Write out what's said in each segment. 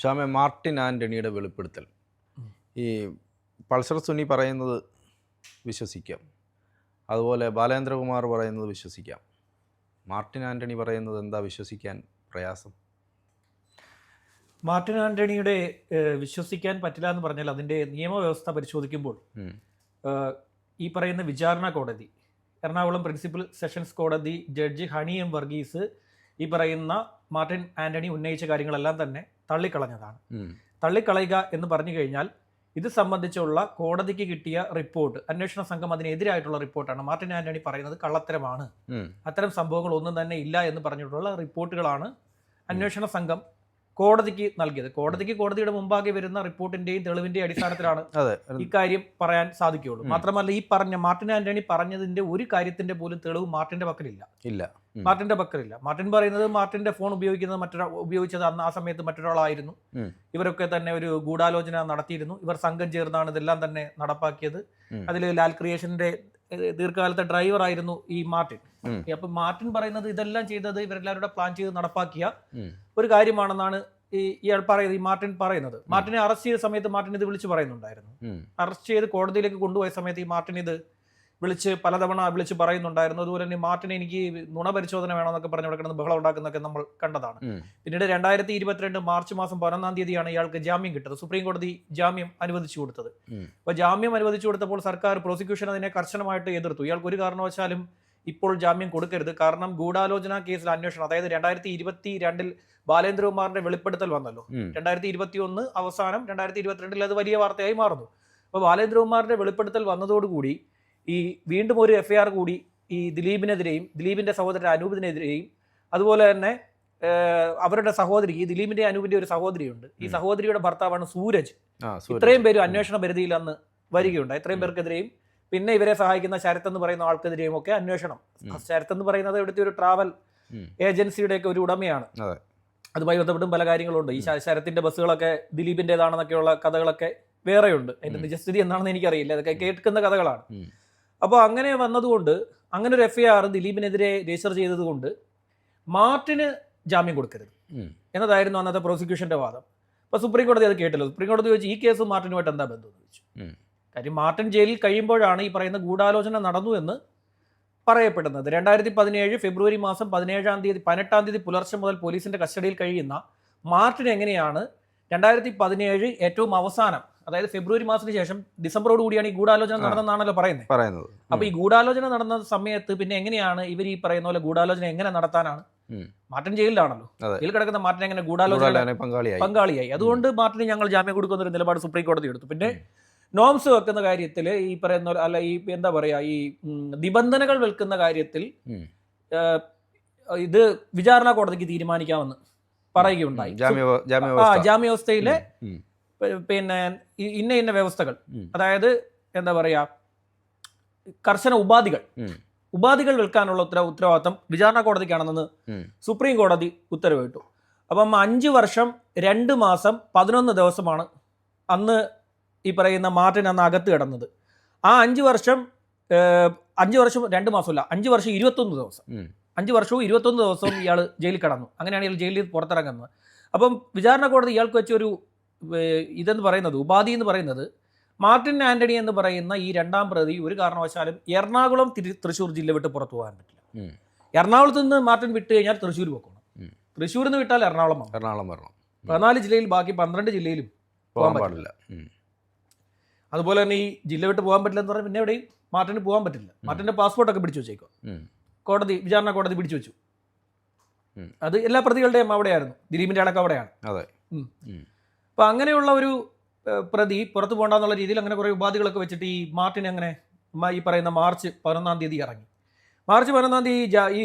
ഷാമെ Martin ആന്റണിയുടെ വെളിപ്പെടുത്തൽ. ഈ പൾസർ സുനി പറയുന്നത് വിശ്വസിക്കാം. അതുപോലെ ബാലേന്ദ്രകുമാർ പറയുന്നത് വിശ്വസിക്കാം. മാർട്ടിൻ ആന്റണി പറയുന്നത് എന്താ വിശ്വസിക്കാൻ പ്രയാസം? മാർട്ടിൻ ആന്റണിയുടെ വിശ്വസിക്കാൻ പറ്റില്ല എന്ന് പറഞ്ഞാൽ അതിന്റെ നിയമവ്യവസ്ഥ പരിശോധിക്കുമ്പോൾ ഈ പറയുന്ന വിചാരണ കോടതി എറണാകുളം പ്രിൻസിപ്പൽ സെഷൻസ് കോടതി ജഡ്ജി ഹണി എം വർഗീസ് ഈ പറയുന്ന മാർട്ടിൻ ആന്റണി ഉന്നയിച്ച കാര്യങ്ങളെല്ലാം തന്നെ തള്ളിക്കളഞ്ഞതാണ്. തള്ളിക്കളയുക എന്ന് പറഞ്ഞു കഴിഞ്ഞാൽ ഇത് സംബന്ധിച്ചുള്ള കോടതിക്ക് കിട്ടിയ റിപ്പോർട്ട് അന്വേഷണ സംഘം അതിനെതിരായിട്ടുള്ള റിപ്പോർട്ടാണ്. മാർട്ടിൻ ആന്റണി പറയുന്നത് കള്ളത്തരമാണ്. അത്തരം സംഭവങ്ങൾ ഒന്നും തന്നെ ഇല്ല എന്ന് പറഞ്ഞിട്ടുള്ള റിപ്പോർട്ടുകളാണ് അന്വേഷണ സംഘം കോടതിക്ക് നൽകിയത്. കോടതിക്ക് കോടതിയുടെ മുമ്പാകെ വരുന്ന റിപ്പോർട്ടിന്റെയും തെളിവിന്റെയും അടിസ്ഥാനത്തിലാണ് ഇക്കാര്യം പറയാൻ സാധിക്കുകയുള്ളൂ. മാത്രമല്ല ഈ പറഞ്ഞ മാർട്ടിൻ ആന്റണി പറഞ്ഞതിന്റെ ഒരു കാര്യത്തിന്റെ പോലും തെളിവ് മാർട്ടിന്റെ പക്കലില്ല. ഇല്ല. മാർട്ടിന്റെ പക്കലില്ല മാർട്ടിൻ പറയുന്നത് മാർട്ടിന്റെ ഫോൺ ഉപയോഗിക്കുന്നത് മറ്റൊരാൾ ഉപയോഗിച്ചത് അന്ന് ആ സമയത്ത് മറ്റൊരാളായിരുന്നു. ഇവരൊക്കെ തന്നെ ഒരു ഗൂഢാലോചന നടത്തിയിരുന്നു. ഇവർ സംഘം ചേർന്നാണ് ഇതെല്ലാം തന്നെ നടപ്പാക്കിയത്. അതിൽ ലാൽ ക്രിയേഷന്റെ ദീർഘകാലത്തെ ഡ്രൈവർ ആയിരുന്നു ഈ മാർട്ടിൻ. അപ്പൊ മാർട്ടിൻ പറയുന്നത് ഇതെല്ലാം ചെയ്തത് ഇവരെല്ലാവരുടെ പ്ലാൻ ചെയ്ത് നടപ്പാക്കിയ ഒരു കാര്യമാണെന്നാണ് ഈ ഇയാൾ പറയുന്നത് ഈ മാർട്ടിൻ പറയുന്നത്. മാർട്ടിനെ അറസ്റ്റ് ചെയ്ത സമയത്ത് മാർട്ടിൻ ഇത് വിളിച്ചു പറയുന്നുണ്ടായിരുന്നു. അറസ്റ്റ് ചെയ്ത് കോടതിയിലേക്ക് കൊണ്ടുപോയ സമയത്ത് ഈ മാർട്ടിൻ ഇത് വിളിച്ച് പലതവണ വിളിച്ച് പറയുന്നുണ്ടായിരുന്നു. അതുപോലെ തന്നെ മാർട്ടിന് എനിക്ക് നുണ പരിശോധന വേണമെന്നൊക്കെ പറഞ്ഞു കിടക്കുന്നത് ബഹളം ഉണ്ടാക്കുന്നൊക്കെ നമ്മൾ കണ്ടതാണ്. പിന്നീട് രണ്ടായിരത്തി ഇരുപത്തിരണ്ട് മാർച്ച് മാസം പതിനൊന്നാം തീയതിയാണ് ഇയാൾക്ക് ജാമ്യം കിട്ടുന്നത് സുപ്രീം കോടതി ജാമ്യം അനുവദിച്ചു കൊടുത്തത്. അപ്പൊ അപ്പോൾ ജാമ്യം അനുവദിച്ചു കൊടുത്തപ്പോൾ സർക്കാർ പ്രോസിക്യൂഷൻ അതിനെ കർശനമായിട്ട് എതിർത്തു. ഇയാൾക്ക് ഒരു കാരണവശാലും ഇപ്പോൾ ജാമ്യം കൊടുക്കരുത്. കാരണം ഗൂഢാലോചന കേസിൽ അന്വേഷണം അതായത് രണ്ടായിരത്തി ഇരുപത്തി രണ്ടിൽ ബാലേന്ദ്രകുമാറിന്റെ വെളിപ്പെടുത്തൽ വന്നല്ലോ. രണ്ടായിരത്തി ഇരുപത്തി ഒന്ന് അവസാനം രണ്ടായിരത്തി ഇരുപത്തിരണ്ടിൽ അത് വലിയ വാർത്തയായി മാറുന്നു. അപ്പോൾ ബാലേന്ദ്രകുമാറിന്റെ വെളിപ്പെടുത്തൽ വന്നതോടുകൂടി ഈ വീണ്ടും ഒരു എഫ്ഐആർ കൂടി ഈ ദിലീപിനെതിരെയും ദിലീപിന്റെ സഹോദരൻ അനൂപിനെതിരെയും അതുപോലെ തന്നെ അവരുടെ സഹോദരി ഈ ദിലീപിന്റെ അനൂപിന്റെ ഒരു സഹോദരിയുണ്ട്. ഈ സഹോദരിയുടെ ഭർത്താവാണ് സൂരജ്. ഇത്രയും പേരും അന്വേഷണ പരിധിയിൽ അന്ന് വരികയുണ്ടായി. ഇത്രയും പേർക്കെതിരെയും പിന്നെ ഇവരെ സഹായിക്കുന്ന ശരത് എന്ന് പറയുന്ന ആൾക്കെതിരെയും ഒക്കെ അന്വേഷണം. ശരത് എന്ന് പറയുന്നത് ഇവിടുത്തെ ഒരു ട്രാവൽ ഏജൻസിയുടെ ഒക്കെ ഒരു ഉടമയാണ്. അതെ. അതുമായി ബന്ധപ്പെട്ടും പല കാര്യങ്ങളുണ്ട്. ഈ ശരത്തിന്റെ ബസ്സുകളൊക്കെ ദിലീപിന്റേതാണെന്നൊക്കെയുള്ള കഥകളൊക്കെ വേറെയുണ്ട്. അതിന്റെ. നിജസ്ഥിതി എന്താണെന്ന് എനിക്കറിയില്ല. അതൊക്കെ കേൾക്കുന്ന കഥകളാണ്. അപ്പോൾ അങ്ങനെ വന്നതുകൊണ്ട് അങ്ങനെ ഒരു എഫ് ഐ ആർ ദിലീപിനെതിരെ രജിസ്റ്റർ ചെയ്തതുകൊണ്ട് മാർട്ടിന് ജാമ്യം കൊടുക്കരുത്. എന്നതായിരുന്നു അന്നത്തെ പ്രോസിക്യൂഷന്റെ വാദം. അപ്പൊ സുപ്രീം കോടതി അത് കേട്ടല്ലോ. സുപ്രീം കോടതി ചോദിച്ചു ഈ കേസ് മാർട്ടിനുമായിട്ട് എന്താ ബന്ധം? എന്ന് ചോദിച്ചു. കാര്യം മാർട്ടിൻ ജയിലിൽ കഴിയുമ്പോഴാണ് ഈ പറയുന്ന ഗൂഢാലോചന നടന്നു എന്ന് പറയപ്പെടുന്നത്. രണ്ടായിരത്തി പതിനേഴ് ഫെബ്രുവരി മാസം പതിനേഴാം തീയതി പതിനെട്ടാം തീയതി പുലർച്ചെ മുതൽ പോലീസിന്റെ കസ്റ്റഡിയിൽ കഴിയുന്ന മാർട്ടിൻ എങ്ങനെയാണ് രണ്ടായിരത്തി പതിനേഴ് ഏറ്റവും അവസാനം അതായത് ഫെബ്രുവരി മാസത്തിന് ശേഷം ഡിസംബറോട് കൂടിയാണ് ഈ ഗൂഢാലോചന നടന്നതെന്നാണല്ലോ നടന്നെന്നാണല്ലോ പറയുന്നത്. പറയുന്നത്. അപ്പൊ ഈ ഗൂഢാലോചന നടന്ന സമയത്ത് പിന്നെ എങ്ങനെയാണ് ഇവർ ഈ പറയുന്ന പോലെ ഗൂഢാലോചന എങ്ങനെ നടത്താനാണ്? മാർട്ടിൻ ജയിലിലാണല്ലോ. ജയിൽ കിടക്കുന്ന മാർട്ടിൻ എങ്ങനെ ഗൂഢാലോചന പങ്കാളിയായി? അതുകൊണ്ട് മാർട്ടിന് ഞങ്ങൾ ജാമ്യം കൊടുക്കുന്ന ഒരു നിലപാട് സുപ്രീം കോടതി എടുത്തു. പിന്നെ നോംസ് വെക്കുന്ന കാര്യത്തിൽ ഈ പറയുന്ന അല്ല ഈ എന്താ പറയാ ഈ നിബന്ധനകൾ വെക്കുന്ന കാര്യത്തിൽ ഇത് വിചാരണ കോടതിക്ക് തീരുമാനിക്കാമെന്ന് പറയുകയുണ്ടായി. ജാമ്യ പിന്നെ ഇന്ന ഇന്ന വ്യവസ്ഥകൾ. അതായത് എന്താ പറയാ കർശന ഉപാധികൾ. ഉപാധികൾ വിൽക്കാനുള്ള ഉത്തര ഉത്തരവാദിത്തം വിചാരണ കോടതിക്കാണെന്ന്. സുപ്രീം കോടതി ഉത്തരവിട്ടു. അപ്പം അഞ്ച് വർഷം രണ്ട് മാസം പതിനൊന്ന് ദിവസമാണ് അന്ന് ഈ പറയുന്ന മാർട്ടിൻ അന്ന് അകത്ത് കിടന്നത്. ആ അഞ്ച് വർഷം അഞ്ച് വർഷം രണ്ട് മാസമല്ല അഞ്ച് വർഷം ഇരുപത്തൊന്ന് ദിവസം. അഞ്ച് വർഷവും ഇരുപത്തൊന്ന് ദിവസവും ഇയാൾ ജയിലിൽ കിടന്നു. അങ്ങനെയാണ് ഇയാൾ ജയിലിൽ പുറത്തിറങ്ങുന്നത്. അപ്പം വിചാരണ കോടതി ഇയാൾക്ക് വെച്ചൊരു ഇതെന്ന് പറയുന്നത് ഉപാധി എന്ന് പറയുന്നത് മാർട്ടിൻ ആന്റണി എന്ന് പറയുന്ന ഈ രണ്ടാം പ്രതി ഒരു കാരണവശാലും എറണാകുളം തൃശ്ശൂർ ജില്ല വിട്ട് പുറത്തു പോകാൻ പറ്റില്ല. എറണാകുളത്ത് നിന്ന് മാർട്ടിൻ വിട്ട് കഴിഞ്ഞാൽ തൃശ്ശൂർ പോക്കണം. തൃശ്ശൂരിൽ നിന്ന് വിട്ടാൽ എറണാകുളം എറണാകുളം വരണം. പതിനാല് ജില്ലയിൽ ബാക്കി പന്ത്രണ്ട് ജില്ലയിലും പോകാൻ പോകാൻ പാടില്ല. അതുപോലെ തന്നെ ഈ ജില്ല വിട്ട് പോകാൻ പറ്റില്ല എന്ന് പറഞ്ഞാൽ പിന്നെ എവിടെയും മാർട്ടിന് പോകാൻ പറ്റില്ല. മാർട്ടിന്റെ പാസ്പോർട്ടൊക്കെ പിടിച്ചു വെച്ചേക്കോ കോടതി വിചാരണ കോടതി പിടിച്ചു വെച്ചു. അത് എല്ലാ പ്രതികളുടെയും അവിടെയായിരുന്നു. ദിലീപിന്റെ അടക്കം അവിടെയാണ്. അതെ. ഉം. ഉം. അപ്പൊ അങ്ങനെയുള്ള ഒരു പ്രതി പുറത്തു പോകണ്ടെന്നുള്ള രീതിയിൽ അങ്ങനെ കുറേ ഉപാധികളൊക്കെ വെച്ചിട്ട് ഈ മാർട്ടിൻ അങ്ങനെ ഈ പറയുന്ന മാർച്ച് പതിനൊന്നാം തീയതി ഇറങ്ങി. മാർച്ച് പതിനൊന്നാം തീയതി ഈ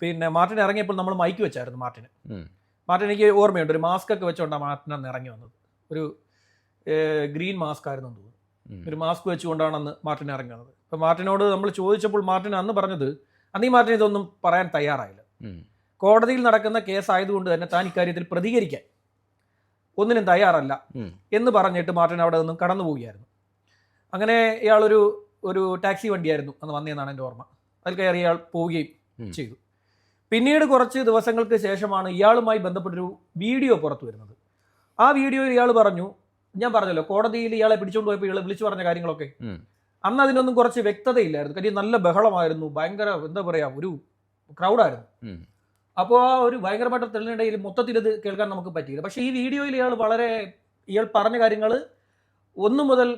പിന്നെ മാർട്ടിൻ ഇറങ്ങിയപ്പോൾ നമ്മൾ മൈക്ക് വെച്ചായിരുന്നു മാർട്ടിന്. മാർട്ടിൻ എനിക്ക് ഓർമ്മയുണ്ട് ഒരു മാസ്ക് ഒക്കെ വെച്ചുകൊണ്ടാണ് മാർട്ടിൻ അന്ന് ഇറങ്ങി വന്നത്. ഒരു ഗ്രീൻ മാസ്ക് ആയിരുന്നു എന്ന് തോന്നുന്നു. ഒരു മാസ്ക് വെച്ചുകൊണ്ടാണ് അന്ന് മാർട്ടിൻ ഇറങ്ങി വന്നത്. അപ്പോൾ മാർട്ടിനോട് നമ്മൾ ചോദിച്ചപ്പോൾ മാർട്ടിൻ അന്ന് പറഞ്ഞത് അന്ന് ഈ മാർട്ടിൻ ഇതൊന്നും പറയാൻ തയ്യാറായില്ല. കോടതിയിൽ നടക്കുന്ന കേസ് ആയതുകൊണ്ട് തന്നെ താൻ ഇക്കാര്യത്തിൽ പ്രതികരിക്കാൻ. ഒന്നിനും തയ്യാറല്ല എന്ന് പറഞ്ഞിട്ട് മാർട്ടിൻ അവിടെ നിന്നും കടന്നു പോവുകയായിരുന്നു. അങ്ങനെ ഇയാളൊരു ഒരു ടാക്സി വണ്ടിയായിരുന്നു അന്ന് വന്നതെന്നാണ് എന്റെ ഓർമ്മ. അതിൽ കയറി ഇയാൾ പോവുകയും ചെയ്തു. പിന്നീട് കുറച്ച് ദിവസങ്ങൾക്ക് ശേഷമാണ് ഇയാളുമായി ബന്ധപ്പെട്ടൊരു വീഡിയോ പുറത്തു വരുന്നത്. ആ വീഡിയോയിൽ ഇയാൾ പറഞ്ഞു ഞാൻ പറഞ്ഞല്ലോ കോടതിയിൽ ഇയാളെ പിടിച്ചുകൊണ്ട് പോയപ്പോൾ ഇയാളെ വിളിച്ചു പറഞ്ഞ കാര്യങ്ങളൊക്കെ. അന്ന് അതിനൊന്നും കുറച്ച് വ്യക്തതയില്ലായിരുന്നു. കാര്യം നല്ല ബഹളമായിരുന്നു ഭയങ്കര എന്താ പറയുക ഒരു ക്രൗഡായിരുന്നു. അപ്പോൾ ആ ഒരു ഭയങ്കരമായിട്ട് തെളിനിടയിൽ മൊത്തത്തിൽ ഇത് കേൾക്കാൻ നമുക്ക് പറ്റിയില്ല. പക്ഷേ ഈ വീഡിയോയിൽ ഇയാൾ വളരെ ഇയാൾ പറഞ്ഞ കാര്യങ്ങൾ ഒന്നു മുതൽ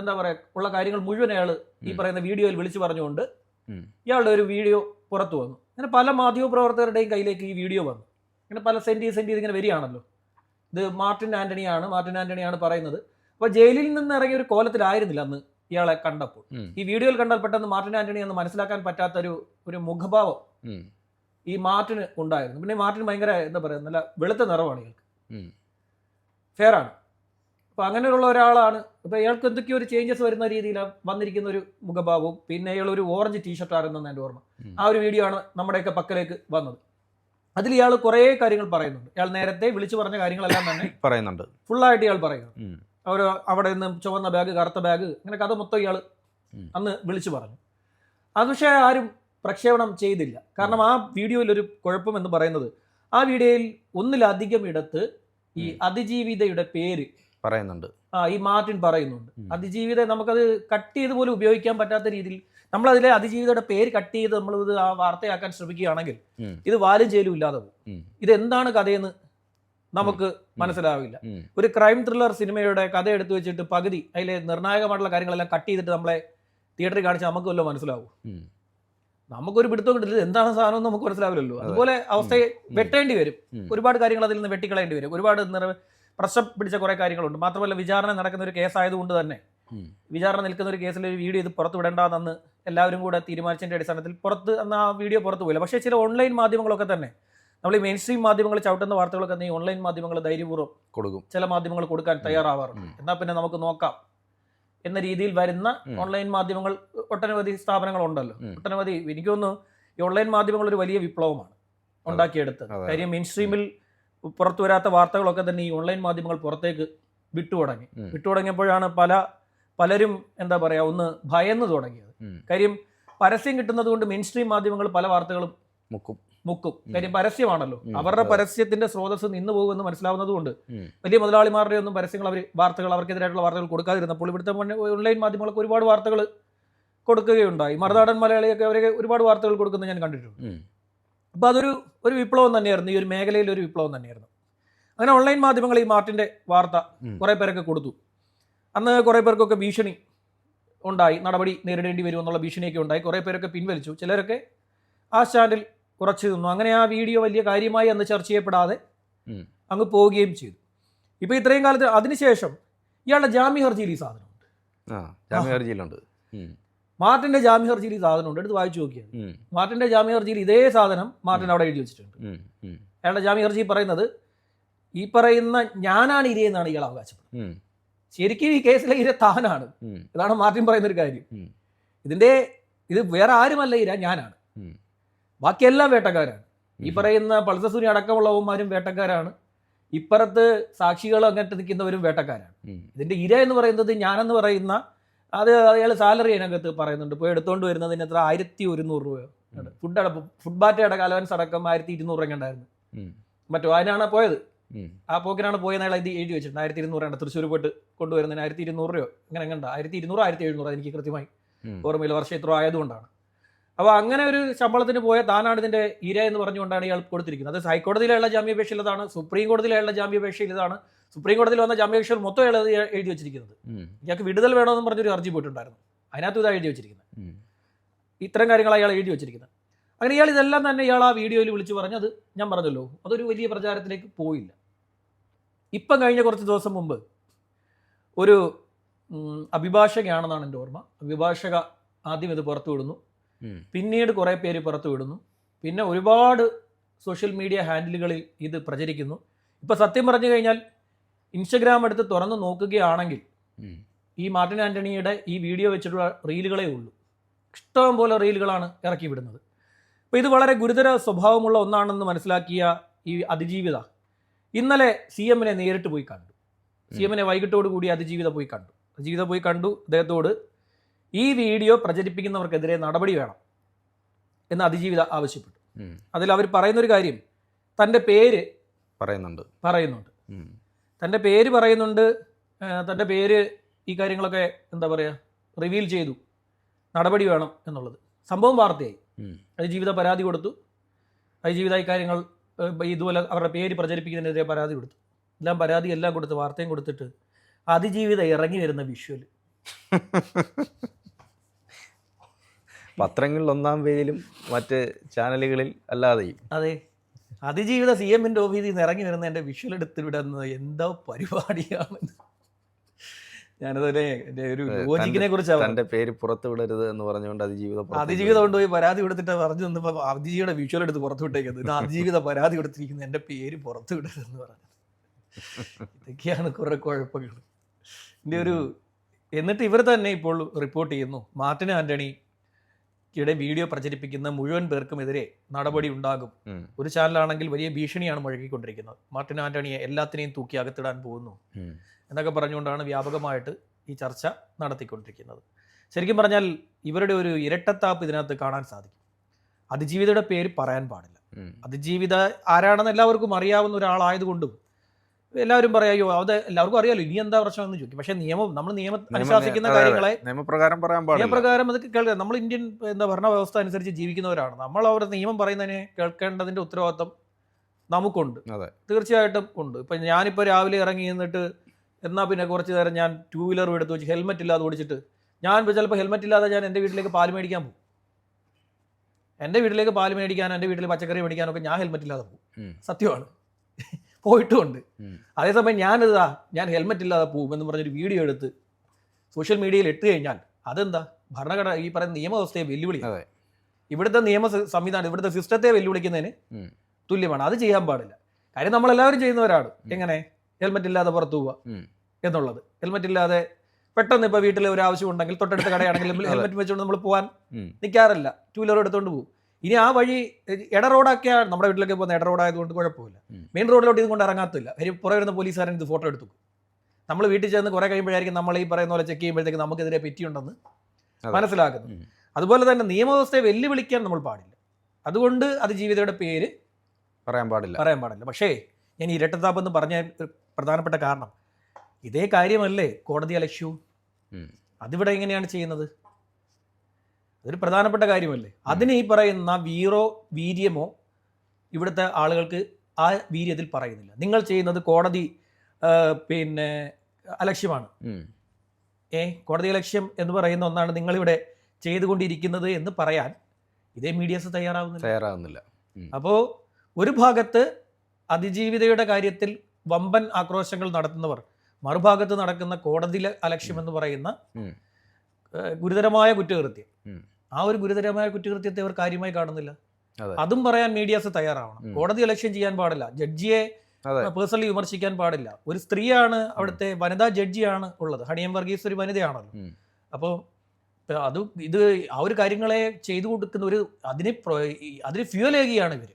എന്താ പറയുക ഉള്ള കാര്യങ്ങൾ മുഴുവൻ അയാൾ ഈ പറയുന്ന വീഡിയോയിൽ വിളിച്ചു പറഞ്ഞുകൊണ്ട്. ഇയാളുടെ ഒരു വീഡിയോ പുറത്തു വന്നു. അങ്ങനെ പല മാധ്യമപ്രവർത്തകരുടെയും കയ്യിലേക്ക് ഈ വീഡിയോ വന്നു. ഇങ്ങനെ പല സെൻഡ് ചെയ്ത് സെൻഡ് ചെയ്ത് ഇങ്ങനെ വരികയാണല്ലോ. ഇത് മാർട്ടിൻ ആന്റണിയാണ് മാർട്ടിൻ ആന്റണിയാണ് പറയുന്നത്. അപ്പോൾ ജയിലിൽ നിന്ന് ഇറങ്ങിയ ഒരു കോലത്തിലായിരുന്നില്ല അന്ന് ഇയാളെ കണ്ടപ്പോൾ. ഈ വീഡിയോയിൽ കണ്ടാൽ പെട്ടെന്ന് മാർട്ടിൻ ആന്റണി എന്ന് മനസ്സിലാക്കാൻ പറ്റാത്ത ഒരു ഒരു മുഖഭാവം. ഈ മാർട്ടിന് ഉണ്ടായിരുന്നു. പിന്നെ മാർട്ടിന് ഭയങ്കര എന്താ പറയുക നല്ല വെളുത്ത നിറമാണ് ഇയാൾക്ക്. ഫെയറാണ്. ഫെയർ ആണ് അപ്പൊ അങ്ങനെയുള്ള ഒരാളാണ്. ഇപ്പം ഇയാൾക്ക് എന്തൊക്കെയോ ഒരു ചേഞ്ചസ് വരുന്ന രീതിയിലാണ് വന്നിരിക്കുന്ന ഒരു മുഖഭാവവും പിന്നെ ഇയാൾ ഒരു ഓറഞ്ച് ടീഷർട്ട് ആണെന്നാണ് എന്റെ ഓർമ്മ. ആ ഒരു വീഡിയോ ആണ് നമ്മുടെയൊക്കെ പക്കലേക്ക് വന്നത്. അതിൽ ഇയാൾ കുറേ കാര്യങ്ങൾ പറയുന്നുണ്ട്. ഇയാൾ നേരത്തെ വിളിച്ചു പറഞ്ഞ കാര്യങ്ങളെല്ലാം തന്നെ പറയുന്നുണ്ട്. ഫുള്ളായിട്ട് ഇയാൾ പറയുന്നു. അവർ അവിടെ നിന്ന് ചുവന്ന ബാഗ് കറുത്ത ബാഗ് അങ്ങനെ കഥ മൊത്തം ഇയാൾ അന്ന് വിളിച്ചു പറഞ്ഞു. അത് പക്ഷേ ആരും പ്രക്ഷേപണം ചെയ്തില്ല. കാരണം ആ വീഡിയോയിൽ ഒരു കുഴപ്പം എന്ന് പറയുന്നത് ആ വീഡിയോയിൽ ഒന്നിലധികം ഇടത്ത് ഈ അതിജീവിതയുടെ പേര് പറയുന്നുണ്ട്. ആ ഈ മാർട്ടിൻ പറയുന്നുണ്ട്. അതിജീവിത നമുക്കത് കട്ട് ചെയ്ത് പോലും ഉപയോഗിക്കാൻ പറ്റാത്ത രീതിയിൽ നമ്മൾ അതിലെ അതിജീവിതയുടെ പേര് കട്ട് ചെയ്ത് നമ്മൾ ഇത് ആ വാർത്തയാക്കാൻ ശ്രമിക്കുകയാണെങ്കിൽ ഇത് വാലും ചെയ്യലും ഇല്ലാതെ പോകും. ഇത് എന്താണ് കഥയെന്ന് നമുക്ക് മനസ്സിലാവില്ല. ഒരു ക്രൈം ത്രില്ലർ സിനിമയുടെ കഥ എടുത്തു വെച്ചിട്ട് പകുതി അതിലെ നിർണായകമായിട്ടുള്ള കാര്യങ്ങളെല്ലാം കട്ട് ചെയ്തിട്ട് നമ്മളെ തിയേറ്ററിൽ കാണിച്ചാൽ നമുക്ക് വല്ലതും മനസ്സിലാവും. നമുക്കൊരു പിടുത്തം കിട്ടില്ല എന്താണ് സാധനം എന്ന് നമുക്ക് മനസ്സിലാവില്ലല്ലോ. അതുപോലെ അവസ്ഥയെ. വെട്ടേണ്ടി വരും. ഒരുപാട് കാര്യങ്ങൾ അതിൽ നിന്ന് വെട്ടിക്കളയേണ്ടി വരും. ഒരുപാട് പ്രശ്നം പിടിച്ച കുറേ കാര്യങ്ങളുണ്ട്. മാത്രമല്ല വിചാരണ നടക്കുന്ന ഒരു കേസായതുകൊണ്ട് തന്നെ. വിചാരണ നിൽക്കുന്ന ഒരു കേസിൽ ഒരു വീഡിയോ ഇത് പുറത്ത് വിടേണ്ടെന്ന് എല്ലാവരും കൂടെ തീരുമാനിച്ചതിന്റെ അടിസ്ഥാനത്തിൽ പുറത്ത് അന്ന് ആ വീഡിയോ പുറത്ത് പോയില്ല. പക്ഷേ ചില ഓൺലൈൻ മാധ്യമങ്ങളൊക്കെ തന്നെ നമ്മൾ ഈ മെയിൻ സ്ട്രീം മാധ്യമങ്ങൾ ചവിട്ടുന്ന വാർത്തകളൊക്കെ ഈ ഓൺലൈൻ മാധ്യമങ്ങൾ ധൈര്യപൂർവം കൊടുക്കും. ചില മാധ്യമങ്ങൾ കൊടുക്കാൻ തയ്യാറാവാറുണ്ട്. എന്നാൽ പിന്നെ നമുക്ക് നോക്കാം. എന്ന രീതിയിൽ വരുന്ന ഓൺലൈൻ മാധ്യമങ്ങൾ ഒട്ടനവധി സ്ഥാപനങ്ങളുണ്ടല്ലോ. ഒട്ടനവധി എനിക്ക് തോന്നുന്നു ഈ ഓൺലൈൻ മാധ്യമങ്ങൾ ഒരു വലിയ വിപ്ലവമാണ് ഉണ്ടാക്കിയെടുത്തത് അതെ. കാര്യം മെയിൻ സ്ട്രീമിൽ പുറത്തു വരാത്ത വാർത്തകളൊക്കെ തന്നെ ഈ ഓൺലൈൻ മാധ്യമങ്ങൾ പുറത്തേക്ക് വിട്ടു തുടങ്ങി. വിട്ടു തുടങ്ങിയപ്പോഴാണ് പല പലരും എന്താ പറയാ ഒന്ന് ഭയന്ന് തുടങ്ങിയത്. കാര്യം പരസ്യം കിട്ടുന്നത് കൊണ്ട് മെയിൻ സ്ട്രീം മാധ്യമങ്ങൾ പല വാർത്തകളും മുക്കും. മുക്കും. കാര്യം പരസ്യമാണല്ലോ. അവരുടെ. പരസ്യത്തിന്റെ സ്രോതസ് നിന്ന് പോകുമെന്ന് മനസ്സിലാവുന്നത് കൊണ്ട് വലിയ മുതലാളിമാരുടെ ഒന്നും പരസ്യങ്ങൾ അവർ വാർത്തകൾ അവർക്കെതിരായിട്ടുള്ള വാർത്തകൾ കൊടുക്കാതിരുന്നപ്പോൾ ഇവിടുത്തെ ഓൺലൈൻ മാധ്യമങ്ങൾക്ക് ഒരുപാട് വാർത്തകൾ കൊടുക്കുകയുണ്ടായി. മറുനാടൻ മലയാളിയൊക്കെ അവരെ ഒരുപാട് വാർത്തകൾ കൊടുക്കുന്നത് ഞാൻ കണ്ടിട്ടുണ്ട്. അപ്പോൾ അതൊരു ഒരു വിപ്ലവം തന്നെയായിരുന്നു. ഈ ഒരു മേഖലയിൽ ഒരു വിപ്ലവം തന്നെയായിരുന്നു. അങ്ങനെ ഓൺലൈൻ മാധ്യമങ്ങൾ ഈ മാർട്ടിന്റെ വാർത്ത. കുറേ പേരൊക്കെ കൊടുത്തു. അന്ന് കുറേ പേർക്കൊക്കെ ഭീഷണി ഉണ്ടായി. നടപടി നേരിടേണ്ടി വരുമെന്നുള്ള ഭീഷണിയൊക്കെ ഉണ്ടായി. കുറേ പേരൊക്കെ പിൻവലിച്ചു. ചിലരൊക്കെ ആ സ്റ്റാൻഡിൽ കുറച്ച് നിന്നു. അങ്ങനെ ആ വീഡിയോ വലിയ കാര്യമായി അന്ന് ചർച്ച ചെയ്യപ്പെടാതെ അങ്ങ് പോവുകയും ചെയ്തു. ഇപ്പൊ ഇത്രയും കാലത്ത് അതിനുശേഷം ഇയാളുടെ ജാമ്യ ഹർജിയിൽ ഈ സാധനമുണ്ട് ജാമ്യ ഹർജിയിലുണ്ട്. മാർട്ടിന്റെ ജാമ്യ ഹർജിയിൽ ഈ സാധനമുണ്ട് എടുത്ത് വായിച്ചു നോക്കിയാൽ മാർട്ടിന്റെ ജാമ്യ ഹർജിയിൽ ഇതേ സാധനം മാർട്ടിൻ അവിടെ എഴുതി വെച്ചിട്ടുണ്ട്. അയാളുടെ ജാമ്യ ഹർജി പറയുന്നത് ഈ പറയുന്ന ഞാനാണ് ഇരയെന്നാണ് ഇയാൾ അവകാശപ്പെടുന്നത്. ശരിക്കും ഈ കേസിലെ ഇര താനാണ്. ഇതാണ് മാർട്ടിൻ പറയുന്ന ഒരു കാര്യം ഇതിന്റെ ഇത് വേറെ ആരുമല്ല ഇര ഞാനാണ്. ബാക്കിയെല്ലാം വേട്ടക്കാരാണ്. ഈ പറയുന്ന പൾസസൂരി അടക്കമുള്ളവന്മാരും വേട്ടക്കാരാണ്. ഇപ്പുറത്ത് സാക്ഷികൾ അങ്ങോട്ട് നിൽക്കുന്നവരും വേട്ടക്കാരാണ്. ഇതിന്റെ ഇര എന്ന് പറയുന്നത് ഞാനെന്ന് പറയുന്ന അത് അയാൾ സാലറി അതിനകത്ത് പറയുന്നുണ്ട്. ഇപ്പോൾ എടുത്തുകൊണ്ട് വരുന്നതിന് എത്ര? ആയിരത്തി ഒരുന്നൂറ് രൂപ ഫുഡ് അടപ്പ് ഫുഡ് ബാറ്റയുടെ അലവൻസ് അടക്കം ആയിരത്തി ഇരുന്നൂറ് രൂപ ഉണ്ടായിരുന്നു. മറ്റോ അതിനാണ് പോയത്. ആ പോക്കിനാണ് പോയത് അയാൾ ഇത് എഴുതി വെച്ചിട്ടുണ്ട്. ആയിരത്തി ഇരുന്നൂറാണ് തൃശ്ശൂർ പോയിട്ട് കൊണ്ടുവരുന്നതിന് ആയിരത്തി ഇരുന്നൂറ് രൂപ അങ്ങനെ കണ്ട. ആയിരത്തി ഇരുന്നൂറ് ആയിരത്തി എഴുന്നൂറ് എനിക്ക് കൃത്യമായി ഓർമ്മയിൽ വർഷം ഇത്ര ആയതുകൊണ്ടാണ്. അപ്പോൾ അങ്ങനെ ഒരു ശമ്പളത്തിന് പോയ താനാണ് ഇതിന്റെ ഇര എന്ന് പറഞ്ഞുകൊണ്ടാണ് ഇയാൾ കൊടുത്തിരിക്കുന്നത്. അത് ഹൈക്കോടതിയിലുള്ള ജാമ്യാപേക്ഷയിൽ ഇതാണ് സുപ്രീം കോടതിയിലുള്ള ജാമ്യാപേക്ഷയിൽ ഇതാണ് സുപ്രീം കോടതിയിൽ വന്ന ജാമ്യാപേക്ഷയിൽ മൊത്തം ഇയാൾ എഴുതി വെച്ചിരിക്കുന്നത്. ഇയാൾക്ക് വിടുതൽ വേണമെന്ന് പറഞ്ഞൊരു ഹർജി പോയിട്ടുണ്ടായിരുന്നു. അതിനകത്ത് ഇതാ എഴുതി വെച്ചിരിക്കുന്നത്. ഇത്തരം കാര്യങ്ങൾ അയാൾ എഴുതി വെച്ചിരിക്കുന്നത്. അങ്ങനെ ഇയാൾ ഇതെല്ലാം തന്നെ ഇയാൾ ആ വീഡിയോയിൽ വിളിച്ചു പറഞ്ഞത് ഞാൻ പറഞ്ഞല്ലോ അതൊരു വലിയ പ്രചാരത്തിലേക്ക് പോയില്ല. ഇപ്പം കഴിഞ്ഞ കുറച്ച് ദിവസം മുമ്പ് ഒരു അഭിഭാഷകയാണെന്നാണ് എന്റെ ഓർമ്മ. അഭിഭാഷക ആദ്യം ഇത് പുറത്തു വിടുന്നു. പിന്നീട് കുറേ പേര് പുറത്തു വിടുന്നു. പിന്നെ ഒരുപാട് സോഷ്യൽ മീഡിയ ഹാൻഡിലുകളിൽ ഇത് പ്രചരിക്കുന്നു. ഇപ്പോൾ സത്യം പറഞ്ഞു കഴിഞ്ഞാൽ ഇൻസ്റ്റഗ്രാം എടുത്ത് തുറന്ന് നോക്കുകയാണെങ്കിൽ. ഈ മാർട്ടിൻ ആന്റണിയുടെ ഈ വീഡിയോ വെച്ചിട്ടുള്ള റീലുകളേ ഉള്ളൂ. ഇഷ്ടം പോലെ റീലുകളാണ് ഇറക്കി വിടുന്നത്. അപ്പോൾ ഇത് വളരെ ഗുരുതര സ്വഭാവമുള്ള ഒന്നാണെന്ന് മനസ്സിലാക്കിയ ഈ അതിജീവിത ഇന്നലെ സി എമ്മിനെ നേരിട്ട് പോയി കണ്ടു. സി എമ്മിനെ വൈകിട്ടോട് കൂടി അതിജീവിത പോയി കണ്ടു. അതിജീവിത പോയി കണ്ടു. അദ്ദേഹത്തോട് ഈ വീഡിയോ പ്രചരിപ്പിക്കുന്നവർക്കെതിരെ നടപടി വേണം എന്ന് അതിജീവിത ആവശ്യപ്പെട്ടു. അതിൽ അവർ പറയുന്നൊരു കാര്യം തന്റെ പേര് പറയുന്നുണ്ട്. പറയുന്നുണ്ട്. തന്റെ പേര് പറയുന്നുണ്ട് തന്റെ പേര് ഈ കാര്യങ്ങളൊക്കെ എന്താ പറയുക റിവീൽ ചെയ്തു. നടപടി വേണം എന്നുള്ളത്. സംഭവം വാർത്തയായി. അതിജീവിത പരാതി കൊടുത്തു. അതിജീവിത ഈ കാര്യങ്ങൾ ഏഹ്, ഇതുപോലെ അവരുടെ പേര് പ്രചരിപ്പിക്കുന്നതിനെതിരെ പരാതി കൊടുത്തു. എല്ലാം പരാതി എല്ലാം കൊടുത്ത് വാർത്തയും കൊടുത്തിട്ട് അതിജീവിത ഇറങ്ങി വരുന്ന വിഷ്വൽ പത്രങ്ങളിൽ ഒന്നാം പേജിലും മറ്റ് ചാനലുകളിൽ അല്ലാതെയും. അതെ. അതിജീവിത സി എമ്മിന്റെ ഓഫീസിൽ നിന്ന് ഇറങ്ങി വരുന്ന എന്റെ വിഷ്വൽ എടുത്ത് വിടുന്നത് എന്തോ പരിപാടിയാണെന്ന്. ഞാനതിനെ എന്റെ ഒരു ലോജിക്കിനെ കുറിച്ചാണ് തന്റെ പേര് പുറത്തു വിടരുത് എന്ന് പറഞ്ഞുകൊണ്ട് അതിജീവിത അതിജീവിതം കൊണ്ടുപോയി പരാതി കൊടുത്തിട്ട് പറഞ്ഞു നിന്നപ്പോൾ അതിജീവിയുടെ വിഷ്വൽ എടുത്ത് പുറത്തു വിട്ടേക്കുന്നത് ഇത് അതിജീവിത പരാതി കൊടുത്തിരിക്കുന്നു എന്റെ പേര് പുറത്തു വിടരുതെന്ന് പറഞ്ഞു ഇതൊക്കെയാണ് കുറേ കുഴപ്പങ്ങൾ. എന്റെ ഒരു എന്നിട്ട് ഇവർ തന്നെ ഇപ്പോൾ റിപ്പോർട്ട് ചെയ്യുന്നു. മാർട്ടിൻ ആന്റണി യുടെ വീഡിയോ പ്രചരിപ്പിക്കുന്ന മുഴുവൻ പേർക്കുമെതിരെ നടപടി ഉണ്ടാകും. ഒരു ചാനലാണെങ്കിൽ വലിയ ഭീഷണിയാണ് മുഴക്കിക്കൊണ്ടിരിക്കുന്നത്. മാർട്ടിൻ ആന്റണിയെ എല്ലാത്തിനെയും തൂക്കി അകത്തിടാൻ പോകുന്നു. എന്നൊക്കെ പറഞ്ഞുകൊണ്ടാണ് വ്യാപകമായിട്ട് ഈ ചർച്ച നടത്തിക്കൊണ്ടിരിക്കുന്നത്. ശരിക്കും പറഞ്ഞാൽ ഇവരുടെ ഒരു ഇരട്ടത്താപ്പ് ഇതിനകത്ത് കാണാൻ സാധിക്കും. അതിജീവിതയുടെ പേര് പറയാൻ പാടില്ല. അതിജീവിത ആരാണെന്ന് എല്ലാവർക്കും അറിയാവുന്ന ഒരാളായതുകൊണ്ടും എല്ലാവരും പറയായോ അത് എല്ലാവർക്കും അറിയാലോ ഇനി എന്താ പ്രശ്നം? എന്ന് ചോദിക്കും. പക്ഷേ നിയമം നമ്മൾ നിയമം അനുശാസിക്കുന്ന. കാര്യങ്ങളെ നിയമപ്രകാരം പറയാൻ നിയമപ്രകാരം അത് കേൾക്കാം നമ്മൾ ഇന്ത്യൻ എന്താ ഭരണ വ്യവസ്ഥ അനുസരിച്ച് ജീവിക്കുന്നവരാണ്. നമ്മൾ അവരുടെ നിയമം പറയുന്നതിനെ കേൾക്കേണ്ടതിന്റെ ഉത്തരവാദിത്വം നമുക്കുണ്ട്. തീർച്ചയായിട്ടും ഉണ്ട്. ഇപ്പം ഞാനിപ്പോൾ രാവിലെ ഇറങ്ങി നിന്നിട്ട് എന്നാൽ പിന്നെ കുറച്ച് നേരം ഞാൻ ടൂ വീലർ എടുത്ത് വെച്ച് ഹെൽമെറ്റ് ഇല്ലാതെ ഓടിച്ചിട്ട് ഞാൻ ചിലപ്പോൾ ഹെൽമെറ്റ് ഇല്ലാതെ ഞാൻ എന്റെ വീട്ടിലേക്ക് പാൽ മേടിക്കാൻ പോകും. എന്റെ വീട്ടിലേക്ക് പാൽ മേടിക്കാൻ എന്റെ വീട്ടിൽ പച്ചക്കറി മേടിക്കാനൊക്കെ ഞാൻ ഹെൽമെറ്റ് ഇല്ലാതെ പോകും. സത്യമാണ്. പോയിട്ടുമുണ്ട്. അതേസമയം ഞാനിതാ ഞാൻ ഹെൽമെറ്റ് ഇല്ലാതെ പോകും എന്ന് പറഞ്ഞൊരു വീഡിയോ എടുത്ത് സോഷ്യൽ മീഡിയയിൽ ഇട്ട് കഴിഞ്ഞാൽ അതെന്താ? ഭരണഘടന ഈ പറയുന്ന നിയമവ്യവസ്ഥയെ വെല്ലുവിളി. ഇവിടുത്തെ നിയമ സംവിധാനം ഇവിടുത്തെ സിസ്റ്റത്തെ വെല്ലുവിളിക്കുന്നതിന് തുല്യമാണ്. അത് ചെയ്യാൻ പാടില്ല. കാര്യം നമ്മളെല്ലാവരും ചെയ്യുന്നവരാണ്. എങ്ങനെ? ഹെൽമെറ്റ് ഇല്ലാതെ പുറത്തു പോവുക എന്നുള്ളത്. ഹെൽമെറ്റ് ഇല്ലാതെ പെട്ടെന്ന് ഇപ്പോൾ വീട്ടിൽ ഒരു ആവശ്യം ഉണ്ടെങ്കിൽ തൊട്ടടുത്ത കടയാണെങ്കിൽ. ഹെൽമെറ്റ് വെച്ചുകൊണ്ട് നമ്മൾ പോകാൻ. നിൽക്കാറില്ല ടൂ വീലർ എടുത്തുകൊണ്ട് പോകും ഇനി ആ വഴി ഇട റോഡൊക്കെയാണ് നമ്മുടെ വീട്ടിലൊക്കെ പോകുന്ന ഇട റോഡായതുകൊണ്ട് കുഴപ്പമില്ല. മെയിൻ റോഡിലോട്ട് ഇതുകൊണ്ട് ഇറങ്ങാത്തില്ല. കാര്യം പുറകെ വരുന്ന പോലീസുകാരൻ ഇത് ഫോട്ടോ എടുത്തു നമ്മൾ വീട്ടിൽ ചെന്ന് കുറെ കഴിയുമ്പോഴായിരിക്കും നമ്മൾ ഈ പറയുന്ന പോലെ ചെക്ക് ചെയ്യുമ്പോഴത്തേക്ക് നമുക്കെതിരെ പറ്റിയുണ്ടെന്ന്. മനസ്സിലാക്കുന്നു. അതുപോലെ തന്നെ നിയമവ്യവസ്ഥയെ വെല്ലുവിളിക്കാൻ നമ്മൾ പാടില്ല. അതുകൊണ്ട് അത് ജീവിതയുടെ പേര് പറയാൻ പാടില്ല. പറയാൻ പാടില്ല. പക്ഷേ ഞാൻ ഇരട്ടത്താപ്പ് എന്ന് പറഞ്ഞ പ്രധാനപ്പെട്ട കാരണം ഇതേ കാര്യമല്ലേ കോടതി അലക്ഷ്യവും. അതിവിടെ എങ്ങനെയാണ് ചെയ്യുന്നത്? അതൊരു പ്രധാനപ്പെട്ട കാര്യമല്ലേ? അതിന് ഈ പറയുന്ന വീറോ വീര്യമോ ഇവിടുത്തെ ആളുകൾക്ക് ആ വീര്യത്തിൽ പറയുന്നില്ല. നിങ്ങൾ ചെയ്യുന്നത് കോടതി പിന്നെ അലക്ഷ്യമാണ്. ഏ കോടതി അലക്ഷ്യം എന്ന് പറയുന്ന ഒന്നാണ് നിങ്ങളിവിടെ ചെയ്തുകൊണ്ടിരിക്കുന്നത് എന്ന് പറയാൻ ഇതേ മീഡിയസ് തയ്യാറാവുന്നില്ല. തയ്യാറാവുന്നില്ല. അപ്പോൾ ഒരു ഭാഗത്ത് അതിജീവിതയുടെ കാര്യത്തിൽ വമ്പൻ ആക്രോശങ്ങൾ നടത്തുന്നവർ മറുഭാഗത്ത് നടക്കുന്ന കോടതി അലക്ഷ്യം എന്ന് പറയുന്ന. ഗുരുതരമായ കുറ്റകൃത്യം. ആ ഒരു ഗുരുതരമായ കുറ്റകൃത്യത്തെ അവർ കാര്യമായി കാണുന്നില്ല. അതെ. പറയാൻ മീഡിയാസ് തയ്യാറാവണം. കോടതി ഇലക്ഷൻ ചെയ്യാൻ പാടില്ല. ജഡ്ജിയെ പേഴ്സണലി വിമർശിക്കാൻ പാടില്ല. ഒരു സ്ത്രീയാണ് അവിടുത്തെ വനിതാ ജഡ്ജിയാണ് ഉള്ളത്. ഹണിയം വർഗീസ് ഒരു വനിതയാണല്ലോ. അപ്പോൾ അത് ഇത് ആ ഒരു കാര്യങ്ങളെ ചെയ്തു കൊടുക്കുന്ന ഒരു അതിന് അതിന് ഫ്യൂലേകിയാണ് ഇവർ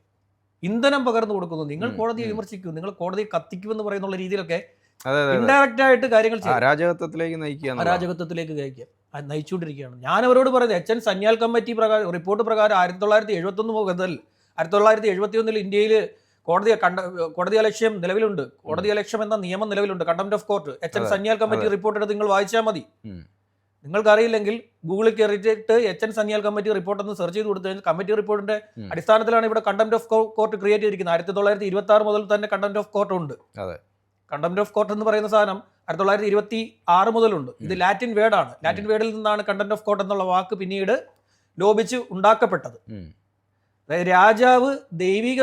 ഇന്ധനം പകർന്നു കൊടുക്കുന്നു. നിങ്ങൾ കോടതിയെ. വിമർശിക്കൂ. നിങ്ങൾ കോടതിയെ കത്തിക്കുമെന്ന് പറയുന്ന രീതിയിലൊക്കെ ഇൻഡയറക്റ്റ് ആയിട്ട് കാര്യങ്ങൾ അരാജകത്വത്തിലേക്ക് നയിക്കുക അരാജകത്വത്തിലേക്ക് കയക്കുക അത് നയിച്ചുകൊണ്ടിരിക്കുകയാണ്. ഞാൻ അവരോട് പറയുന്നത് എച്ച് എൻ സന്യാൽ കമ്മിറ്റി പ്രകാരം റിപ്പോർട്ട് പ്രകാരം ആയിരത്തി തൊള്ളായിരത്തി എഴുപത്തൊന്ന് മുതൽ ആയിരത്തി തൊള്ളായിരത്തി എഴുപത്തി ഒന്നിൽ ഇന്ത്യയിൽ കോടതി കണ്ട കോടതി അലക്ഷ്യം നിലവിലുണ്ട്. കോടതി അലക്ഷ്യം എന്ന നിയമം നിലവിലുണ്ട്. Contempt of court H N Sanyal committee report എടുത്ത് നിങ്ങൾ വായിച്ചാൽ മതി. നിങ്ങൾക്കറിയില്ലെങ്കിൽ ഗൂഗിളിൽ കയറിയിട്ട് H N Sanyal committee report ഒന്ന് സെർച്ച് ചെയ്ത് കൊടുത്തു കഴിഞ്ഞാൽ കമ്മിറ്റി റിപ്പോർട്ടിന്റെ അടിസ്ഥാനത്തിലാണ് ഇവിടെ കണ്ടംപ്റ്റ് ഓഫ് കോർട്ട് ക്രിയേറ്റ് ചെയ്തിരിക്കുന്നത്. ആയിരത്തി തൊള്ളായിരത്തി ഇരുപത്തി ആറ് മുതൽ തന്നെ കണ്ടംപ്റ്റ് ഓഫ് കോർട്ട് ഉണ്ട്. കണ്ടംപ്റ്റ് ഓഫ് കോർട്ട് എന്ന് പറയുന്ന സാധനം ആയിരത്തി തൊള്ളായിരത്തി ഇരുപത്തി ആറ് മുതലുണ്ട്. ഇത് ലാറ്റിൻ വേർഡാണ്. ലാറ്റിൻ വേർഡിൽ നിന്നാണ് കണ്ടന്റ് ഓഫ് കോട്ട് എന്നുള്ള വാക്ക് പിന്നീട് ലോപിച്ച് ഉണ്ടാക്കപ്പെട്ടത്. അതായത് രാജാവ് ദൈവിക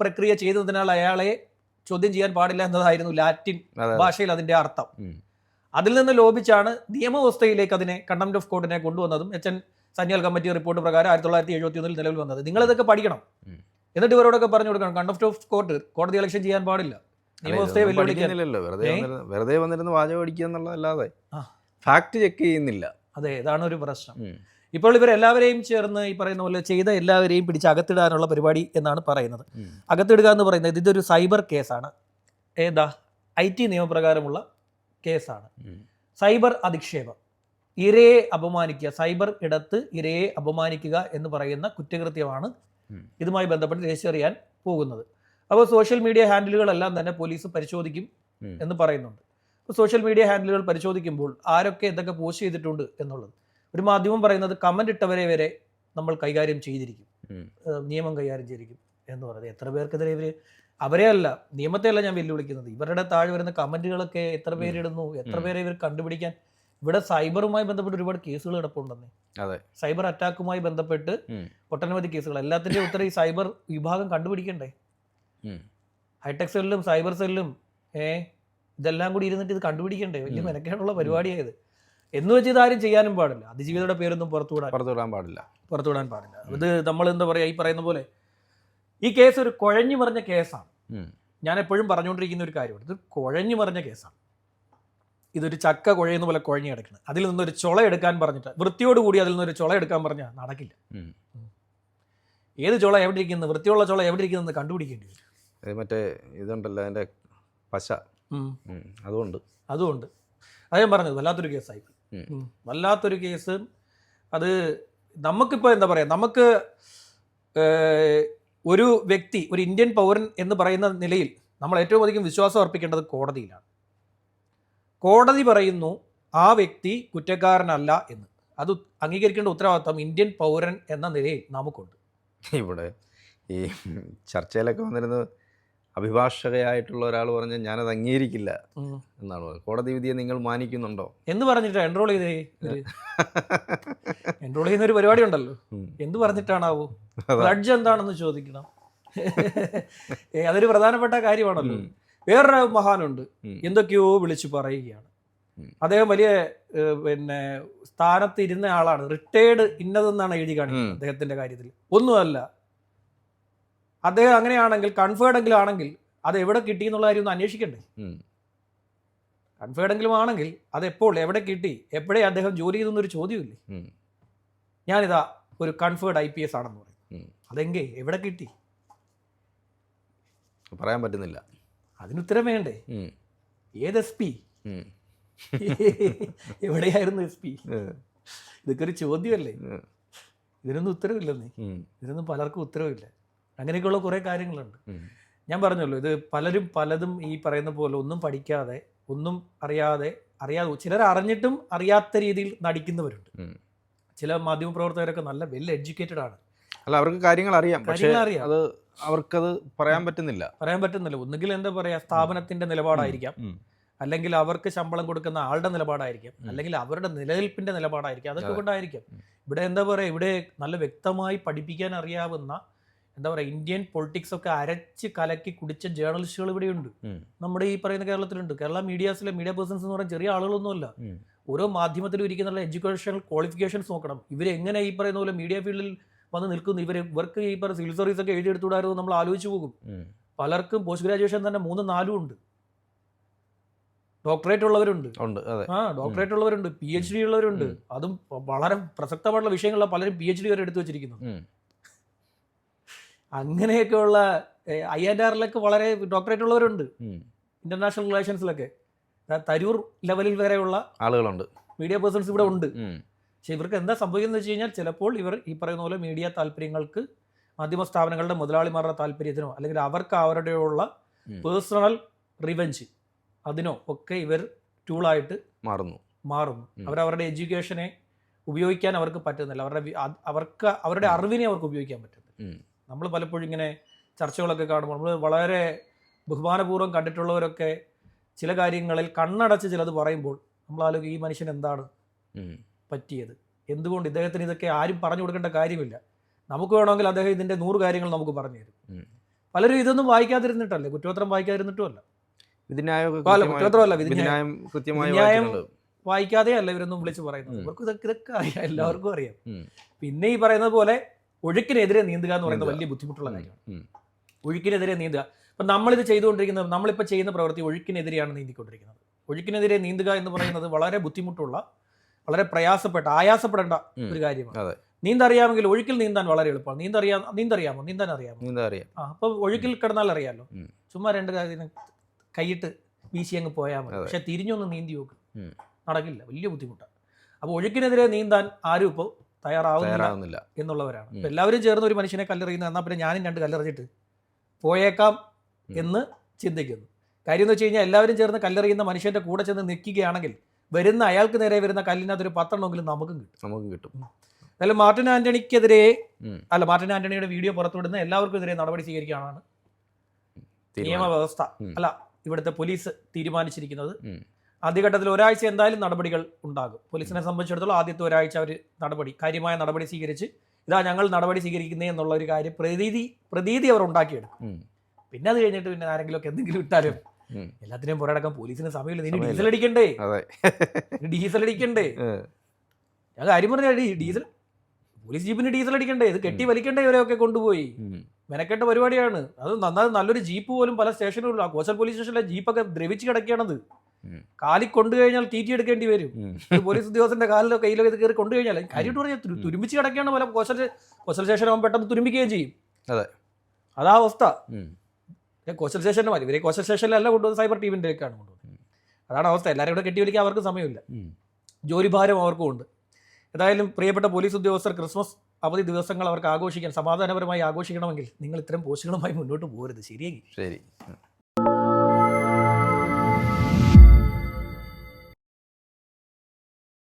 പ്രക്രിയ ചെയ്തതിനാൽ അയാളെ ചോദ്യം ചെയ്യാൻ പാടില്ല എന്നതായിരുന്നു ലാറ്റിൻ ഭാഷയിൽ അതിന്റെ അർത്ഥം. അതിൽ നിന്ന് ലോപിച്ചാണ് നിയമവ്യവസ്ഥയിലേക്ക് അതിനെ കണ്ടംപ്റ്റ് ഓഫ് കോർട്ടിനെ കൊണ്ടുവന്നതും H N Sanyal committee report പ്രകാരം ആയിരത്തി തൊള്ളായിരത്തി എഴുപത്തി ഒന്നിൽ നിലവിൽ വന്നത്. നിങ്ങൾ ഇതൊക്കെ പഠിക്കണം എന്നിട്ട് ഇവരോടൊക്കെ പറഞ്ഞു കൊടുക്കണം കണ്ടംപ്റ്റ് ഓഫ് കോർട്ട് കോടതി ഇലക്ഷൻ ചെയ്യാൻ പാടില്ല. വെറുതെ? വന്നിരുന്ന് വാചകം അടിക്കുക എന്നുള്ളതല്ലാതെ. ഫാക്ട് ചെക്ക് ചെയ്യുന്നില്ല. അതെ ഇതാണ് ഒരു പ്രശ്നം. ഇപ്പോൾ ഇവരെല്ലാവരെയും ചേർന്ന് ഈ പറയുന്ന പോലെ ചെയ്ത എല്ലാവരെയും പിടിച്ച് അകത്തിടാനുള്ള പരിപാടി എന്നാണ് പറയുന്നത്. അകത്തിടുക എന്ന് പറയുന്നത് ഇതൊരു സൈബർ കേസാണ്. ഏതാ? ഐ ടി നിയമപ്രകാരമുള്ള കേസാണ്. സൈബർ അധിക്ഷേപം. ഇരയെ അപമാനിക്കുക സൈബർ ഇടത്ത് ഇരയെ അപമാനിക്കുക എന്ന് പറയുന്ന കുറ്റകൃത്യമാണ് ഇതുമായി ബന്ധപ്പെട്ട് തിരിച്ചറിയാൻ പോകുന്നത്. അപ്പോൾ സോഷ്യൽ മീഡിയ ഹാൻഡിലുകളെല്ലാം തന്നെ പോലീസ് പരിശോധിക്കും എന്ന് പറയുന്നുണ്ട്. അപ്പോൾ സോഷ്യൽ മീഡിയ ഹാൻഡിലുകൾ പരിശോധിക്കുമ്പോൾ ആരൊക്കെ എന്തൊക്കെ പോസ്റ്റ് ചെയ്തിട്ടുണ്ട് എന്നുള്ളത്. ഒരു മാധ്യമം പറയുന്നത് കമന്റ് ഇട്ടവരെ വരെ നമ്മൾ കൈകാര്യം ചെയ്തിരിക്കും. നിയമം കൈകാര്യം ചെയ്തിരിക്കും എന്ന് പറയുന്നത്. എത്ര പേർക്കെതിരെ ഇവർ അവരെ അല്ല നിയമത്തെ അല്ല ഞാൻ വെല്ലുവിളിക്കുന്നത്. ഇവരുടെ താഴെ വരുന്ന കമന്റുകളൊക്കെ എത്ര പേരിടുന്നു എത്ര പേരെ ഇവർ കണ്ടുപിടിക്കാൻ. ഇവിടെ സൈബറുമായി ബന്ധപ്പെട്ട് ഒരുപാട് കേസുകൾ കിടപ്പുണ്ടെന്നേ. അതെ. സൈബർ അറ്റാക്കുമായി ബന്ധപ്പെട്ട്. ഒട്ടനവധി കേസുകൾ. എല്ലാത്തിന്റെയും ഉത്തരം ഈ സൈബർ വിഭാഗം കണ്ടുപിടിക്കണ്ടേ. ഹൈടെക് സെല്ലും സൈബർ സെല്ലും ഏ ഇതെല്ലാം കൂടി ഇരുന്നിട്ട് ഇത് കണ്ടുപിടിക്കണ്ടേ? വലിയ. മെനക്കേടുള്ള പരിപാടിയായത്. എന്ന് വെച്ച് ഇതാരും ചെയ്യാനും പാടില്ല. അതിജീവിതയുടെ പേരൊന്നും പുറത്തുവിടാൻ പുറത്തുവിടാൻ പാടില്ല. പുറത്തുവിടാൻ പാടില്ല. ഇത് നമ്മൾ എന്താ പറയുക ഈ പറയുന്ന പോലെ ഈ കേസ് ഒരു കുഴഞ്ഞു മറിഞ്ഞ കേസാണ്. ഞാൻ എപ്പോഴും പറഞ്ഞുകൊണ്ടിരിക്കുന്ന ഒരു കാര്യമാണ്. ഇത് കുഴഞ്ഞു മറിഞ്ഞ കേസാണ്. ഇതൊരു ചക്ക കുഴയുന്ന പോലെ കുഴഞ്ഞു കിടക്കണം. അതിൽ നിന്നൊരു ചുള എടുക്കാൻ പറഞ്ഞിട്ട് വൃത്തിയോടുകൂടി അതിൽ നിന്നൊരു ചുള എടുക്കാൻ പറഞ്ഞാൽ നടക്കില്ല. ഏത് ചുള എവിടെ ഇരിക്കുന്നു? വൃത്തിയുള്ള ചുള എവിടെ ഇരിക്കുന്നത് കണ്ടുപിടിക്കേണ്ടി വരും. മറ്റേ ഇതുണ്ടല്ലോ അതിന്റെ പശ. അതുകൊണ്ട് അതുകൊണ്ട് അത് ഞാൻ പറഞ്ഞത് വല്ലാത്തൊരു കേസായി. വല്ലാത്തൊരു കേസ്. അത് നമുക്കിപ്പോൾ എന്താ പറയുക നമുക്ക് ഒരു വ്യക്തി ഒരു ഇന്ത്യൻ പൗരൻ എന്ന് പറയുന്ന നിലയിൽ നമ്മൾ ഏറ്റവും അധികം വിശ്വാസം അർപ്പിക്കേണ്ടത് കോടതിയിലാണ്. കോടതി പറയുന്നു ആ വ്യക്തി കുറ്റക്കാരനല്ല എന്ന്. അത് അംഗീകരിക്കേണ്ട ഉത്തരവാദിത്വം ഇന്ത്യൻ പൗരൻ എന്ന നിലയിൽ നമുക്കുണ്ട്. ഇവിടെ ഈ ചർച്ചയിലൊക്കെ വന്നിരുന്നത് അഭിഭാഷകയായിട്ടുള്ള ഒരാൾ പറഞ്ഞ് ഞാനത് അംഗീകരിക്കില്ല എന്നാണ് പറഞ്ഞത്. കോടതി വിധിയെ നിങ്ങൾ മാനിക്കുന്നുണ്ടോ? എന്ന് പറഞ്ഞിട്ട് എൻറോൾ ചെയ്തേ എൻറോൾ ചെയ്യുന്ന ഒരു പരിപാടി ഉണ്ടല്ലോ. എന്ത് പറഞ്ഞിട്ടാണാവോ. ജഡ്ജ് എന്താണെന്ന് ചോദിക്കണം. അതൊരു പ്രധാനപ്പെട്ട കാര്യമാണല്ലോ. വേറൊരു മഹാനുണ്ട്. എന്തൊക്കെയോ വിളിച്ചു പറയുകയാണ്. അദ്ദേഹം വലിയ പിന്നെ സ്ഥാനത്ത് ഇരുന്ന ആളാണ്. റിട്ടയേർഡ് ഇന്നതെന്നാണ് എഴുതി കാണിക്കുന്നത് അദ്ദേഹത്തിന്റെ കാര്യത്തിൽ. ഒന്നുമല്ല. അദ്ദേഹം അങ്ങനെയാണെങ്കിൽ കൺഫേർഡ് എങ്കിലും ആണെങ്കിൽ അത് എവിടെ കിട്ടി എന്നുള്ള കാര്യം ഒന്ന് അന്വേഷിക്കണ്ടേ. കൺഫേർഡ് എങ്കിലും ആണെങ്കിൽ അത് എപ്പോൾ എവിടെ കിട്ടി എപ്പോഴേ അദ്ദേഹം ജോലി ചെയ്തെന്നൊരു ചോദ്യമില്ലേ. ഞാനിതാ ഒരു കൺഫേർഡ് ഐ പി എസ് ആണെന്ന് പറയും. അതെങ്കിൽ അതെങ്കേ എവിടെ കിട്ടി? പറയാൻ പറ്റുന്നില്ല. അതിനുത്തരം വേണ്ടേ. ഏത് എസ് പി? എവിടെയായിരുന്നു എസ് പി. ഇതൊക്കെ ഒരു ചോദ്യമല്ലേ. ഇതിനൊന്നും ഉത്തരവില്ലെന്നേ. ഇതിനൊന്നും പലർക്കും ഉത്തരവില്ല. അങ്ങനെയൊക്കെയുള്ള കുറേ കാര്യങ്ങളുണ്ട്. ഞാൻ പറഞ്ഞല്ലോ ഇത് പലരും പലതും ഈ പറയുന്ന പോലെ ഒന്നും പഠിക്കാതെ ഒന്നും അറിയാതെ അറിയാതെ ചിലർ അറിഞ്ഞിട്ടും അറിയാത്ത രീതിയിൽ നടിക്കുന്നവരുണ്ട്. ചില മാധ്യമപ്രവർത്തകരൊക്കെ നല്ല വെൽ എഡ്യൂക്കേറ്റഡ് ആണ്. അല്ല അവർക്ക് കാര്യങ്ങൾ അറിയാം പക്ഷേ കാര്യങ്ങൾ അറിയാം അത് അവർക്കത് പറയാൻ പറ്റുന്നില്ല. പറയാൻ പറ്റുന്നില്ല. ഒന്നുകിൽ എന്താ പറയാ സ്ഥാപനത്തിന്റെ നിലപാടായിരിക്കാം. അല്ലെങ്കിൽ അവർക്ക് ശമ്പളം കൊടുക്കുന്ന ആളുടെ നിലപാടായിരിക്കാം. അല്ലെങ്കിൽ അവരുടെ നിലനിൽപ്പിന്റെ നിലപാടായിരിക്കാം. അതൊക്കെ കൊണ്ടായിരിക്കാം. ഇവിടെ എന്താ പറയാ ഇവിടെ നല്ല വ്യക്തമായി പഠിപ്പിക്കാൻ അറിയാവുന്ന എന്താ പറയുക ഇന്ത്യൻ പൊളിറ്റിക്സ് ഒക്കെ അരച്ച് കലക്കി കുടിച്ച ജേർണലിസ്റ്റുകൾ ഇവിടെയുണ്ട്. നമ്മുടെ ഈ പറയുന്ന കേരളത്തിലുണ്ട്. കേരള മീഡിയാസിലെ മീഡിയ പേഴ്സൺസ് എന്ന് പറയുന്ന ചെറിയ ആളുകളൊന്നുമല്ല. ഓരോ മാധ്യമത്തിലും ഇരിക്കുന്ന എഡ്യൂക്കേഷണൽ ക്വാളിഫിക്കേഷൻസ് നോക്കണം. ഇവരെങ്ങനെ ഈ പറയുന്ന പോലെ മീഡിയ ഫീൽഡിൽ വന്ന് നിൽക്കുന്നു? ഇവർ ഇവർക്ക് ഈ പറയുന്ന സിവിൽ സർവീസ് ഒക്കെ എഴുതിയെടുത്തുകൂടായിരുന്നു നമ്മൾ ആലോചിച്ചു പോകും. പലർക്കും പോസ്റ്റ് ഗ്രാജുവേഷൻ തന്നെ മൂന്നും നാലും ഉണ്ട്. ഡോക്ടറേറ്റ് ഉള്ളവരുണ്ട്. ആ ഡോക്ടറേറ്റ് ഉള്ളവരുണ്ട്. പി എച്ച് ഡി ഉള്ളവരുണ്ട് അതും വളരെ പ്രസക്തമായിട്ടുള്ള വിഷയങ്ങളിലാണ് പലരും പി എച്ച് ഡി വരെ എടുത്തു വെച്ചിരിക്കുന്നത്. അങ്ങനെയൊക്കെയുള്ള ഐ ആൻഡ് ആറിലൊക്കെ വളരെ ഡോക്ടറേറ്റ് ഉള്ളവരുണ്ട്. ഇന്റർനാഷണൽ റിലേഷൻസിലൊക്കെ. തരൂർ ലെവലിൽ വരെയുള്ള ആളുകളുണ്ട്. മീഡിയ പേഴ്സൺസ് ഇവിടെ ഉണ്ട്. പക്ഷെ ഇവർക്ക് എന്താ സംഭവിക്കുന്നത് വെച്ച് കഴിഞ്ഞാൽ ചിലപ്പോൾ ഇവർ ഈ പറയുന്ന പോലെ മീഡിയ താല്പര്യങ്ങൾക്ക് മാധ്യമ സ്ഥാപനങ്ങളുടെ മുതലാളിമാരുടെ താല്പര്യത്തിനോ അല്ലെങ്കിൽ അവർക്ക് അവരുടെയുള്ള പേഴ്സണൽ റിവെഞ്ച് അതിനോ ഒക്കെ ഇവർ ടൂളായിട്ട് മാറുന്നു. മാറുന്നു. അവർ അവരവരുടെ എഡ്യൂക്കേഷനെ ഉപയോഗിക്കാൻ അവർക്ക് പറ്റുന്നില്ല. അവരുടെ അവർക്ക് അവരുടെ അറിവിനെ അവർക്ക് ഉപയോഗിക്കാൻ പറ്റുന്നില്ല. നമ്മൾ പലപ്പോഴും ഇങ്ങനെ ചർച്ചകളൊക്കെ കാണുമ്പോൾ നമ്മൾ വളരെ ബഹുമാനപൂർവം കണ്ടിട്ടുള്ളവരൊക്കെ ചില കാര്യങ്ങളിൽ കണ്ണടച്ച് ചിലത് പറയുമ്പോൾ നമ്മൾ ആലോചിക്കും ഈ മനുഷ്യൻ എന്താണ്. പറ്റിയത്? എന്തുകൊണ്ട് ഇദ്ദേഹത്തിന് ഇതൊക്കെ ആരും പറഞ്ഞു കൊടുക്കേണ്ട കാര്യമില്ല? നമുക്ക് വേണമെങ്കിൽ അദ്ദേഹം ഇതിന്റെ നൂറ് കാര്യങ്ങൾ നമുക്ക് പറഞ്ഞു തരും. പലരും ഇതൊന്നും വായിക്കാതിരുന്നിട്ടല്ലേ കുറ്റപത്രം വായിക്കാതിരുന്നിട്ടുമല്ല. ന്യായം വായിക്കാതെ അല്ല ഇവരൊന്നും വിളിച്ച് പറയുന്നത്. ഇവർക്ക് ഇതൊക്കെ ഇതൊക്കെ അറിയാം എല്ലാവർക്കും അറിയാം. പിന്നെ ഈ പറയുന്നത് പോലെ ഒഴുക്കിനെതിരെ നീന്തുക എന്ന് പറയുന്നത് വലിയ ബുദ്ധിമുട്ടുള്ള കാര്യമാണ്. ഒഴുക്കിനെതിരെ നീന്തുക. അപ്പം നമ്മളിത് ചെയ്തുകൊണ്ടിരിക്കുന്നത് നമ്മളിപ്പോൾ ചെയ്യുന്ന പ്രവൃത്തി ഒഴുക്കിനെതിരെയാണ് നീന്തിക്കൊണ്ടിരിക്കുന്നത്. ഒഴുക്കിനെതിരെ നീന്തുക എന്ന് പറയുന്നത് വളരെ ബുദ്ധിമുട്ടുള്ള വളരെ പ്രയാസപ്പെട്ട ആയാസപ്പെടേണ്ട ഒരു കാര്യമാണ്. നീന്തറിയാമെങ്കിൽ ഒഴുക്കിൽ നീന്താൻ വളരെ എളുപ്പമാണ്. നീന്തറിയാ നീന്തറിയാമോ? നീന്താൻ അറിയാമോ? നീന്താറിയാം. ആ അപ്പോൾ ഒഴുക്കിൽ കിടന്നാൽ അറിയാമല്ലോ. ചുമ്മാ രണ്ട് കാര്യം കൈയിട്ട് വീശി അങ്ങ് പോയാൽ മതി. പക്ഷെ തിരിഞ്ഞൊന്ന് നീന്തി നോക്ക്. നടക്കില്ല. വലിയ ബുദ്ധിമുട്ടാണ്. അപ്പോൾ ഒഴുക്കിനെതിരെ നീന്താൻ ആരും ഇപ്പോൾ തയ്യാറാവുന്നില്ല എന്നുള്ളവരാണ്. എല്ലാവരും ചേർന്ന് ഒരു മനുഷ്യനെ കല്ലെറിയുന്ന എന്നാൽ പിന്നെ ഞാനും രണ്ട് കല്ലെറിഞ്ഞിട്ട് പോയേക്കാം എന്ന് ചിന്തിക്കുന്നു. കാര്യം എന്ന് വെച്ച് കഴിഞ്ഞാൽ എല്ലാവരും ചേർന്ന് കല്ലെറിയുന്ന മനുഷ്യന്റെ കൂടെ ചെന്ന് നിൽക്കുകയാണെങ്കിൽ വരുന്ന അയാൾക്ക് നേരെ വരുന്ന കല്ലിനകത്ത് ഒരു പത്തെണ്ണമെങ്കിലും നമുക്കും കിട്ടും. നമുക്ക് കിട്ടും. അതായത് മാർട്ടിൻ ആന്റണിക്കെതിരെ അല്ല മാർട്ടിൻ ആന്റണിയുടെ വീഡിയോ പുറത്തുവിടുന്ന എല്ലാവർക്കും എതിരെ നടപടി സ്വീകരിക്കാനാണ് നിയമവ്യവസ്ഥ. അല്ല ഇവിടുത്തെ പോലീസ് തീരുമാനിച്ചിരിക്കുന്നത്. ആദ്യഘട്ടത്തിൽ ഒരാഴ്ച എന്തായാലും നടപടികൾ ഉണ്ടാകും. പോലീസിനെ സംബന്ധിച്ചിടത്തോളം ആദ്യത്തെ ഒരാഴ്ച അവർ നടപടി കാര്യമായ നടപടി സ്വീകരിച്ച് ഇതാ ഞങ്ങൾ നടപടി സ്വീകരിക്കുന്നേ എന്നുള്ള ഒരു കാര്യം പ്രതീതി പ്രതീതി അവർ ഉണ്ടാക്കിയെടുക്കും. പിന്നെ അത് കഴിഞ്ഞിട്ട് പിന്നെ ആരെങ്കിലും ഒക്കെ എന്തെങ്കിലും ഇട്ടാലും. എല്ലാത്തിനെയും പുറടക്കം പോലീസിന് സമയമില്ല. നീ ഡീസൽ അടിക്കണ്ടേ ഡീസൽ അടിക്കണ്ടേ. ഞാൻ കാര്യം പറഞ്ഞാൽ ഡീസൽ പോലീസ് ജീപ്പിന് ഡീസൽ അടിക്കണ്ടേ ഇത് കെട്ടി വലിക്കണ്ടേ ഇവരെയൊക്കെ കൊണ്ടുപോയി. മെനക്കെട്ട പരിപാടിയാണ്. അത് നന്നായി നല്ലൊരു ജീപ്പ് പോലും പല സ്റ്റേഷനുകളിലും കോച്ചൽ പോലീസ് സ്റ്റേഷനിലെ ജീപ്പൊക്കെ ദ്രവിച്ച് കിടക്കുകയാണത്. കാലിൽ കൊണ്ടു കഴിഞ്ഞാൽ ടി എടുക്കേണ്ടി വരും. പോലീസ് ഉദ്യോഗസ്ഥന്റെ കാലിലോ കയ്യിലോ ഇത് കയറി കൊണ്ടു കഴിഞ്ഞാൽ കാര്യമായിട്ട് പറഞ്ഞാൽ തുരു- തുരുമ്പിച്ച് കിടക്കുകയാണ് പല കോശൽ കോശൽ സ്റ്റേഷൻ ആകുമ്പോൾ പെട്ടെന്ന് തുരുമ്പിക്കുകയും ചെയ്യും. അതെ. അതാ അവസ്ഥ. കോശൽ സ്റ്റേഷന്റെ മതി ഇവരെ കോശൽ സ്റ്റേഷനിലല്ല കൊണ്ടുവന്ന് സൈബർ ടീമിന്റെയൊക്കെയാണ് കൊണ്ടുവന്നത്. അതാണ് അവസ്ഥ. എല്ലാവരും കൂടെ കെട്ടി വിളിക്കാൻ അവർക്ക് സമയമില്ല. ജോലിഭാരം അവർക്കും ഉണ്ട്. ഏതായാലും പ്രിയപ്പെട്ട പോലീസ് ഉദ്യോഗസ്ഥർ ക്രിസ്മസ് അവധി ദിവസങ്ങൾ അവർക്ക് ആഘോഷിക്കാൻ സമാധാനപരമായി ആഘോഷിക്കണമെങ്കിൽ നിങ്ങൾ ഇത്തരം പോസ്റ്റുകളുമായി മുന്നോട്ട് പോകരുത്. ശരിയെങ്കിൽ. ശരി.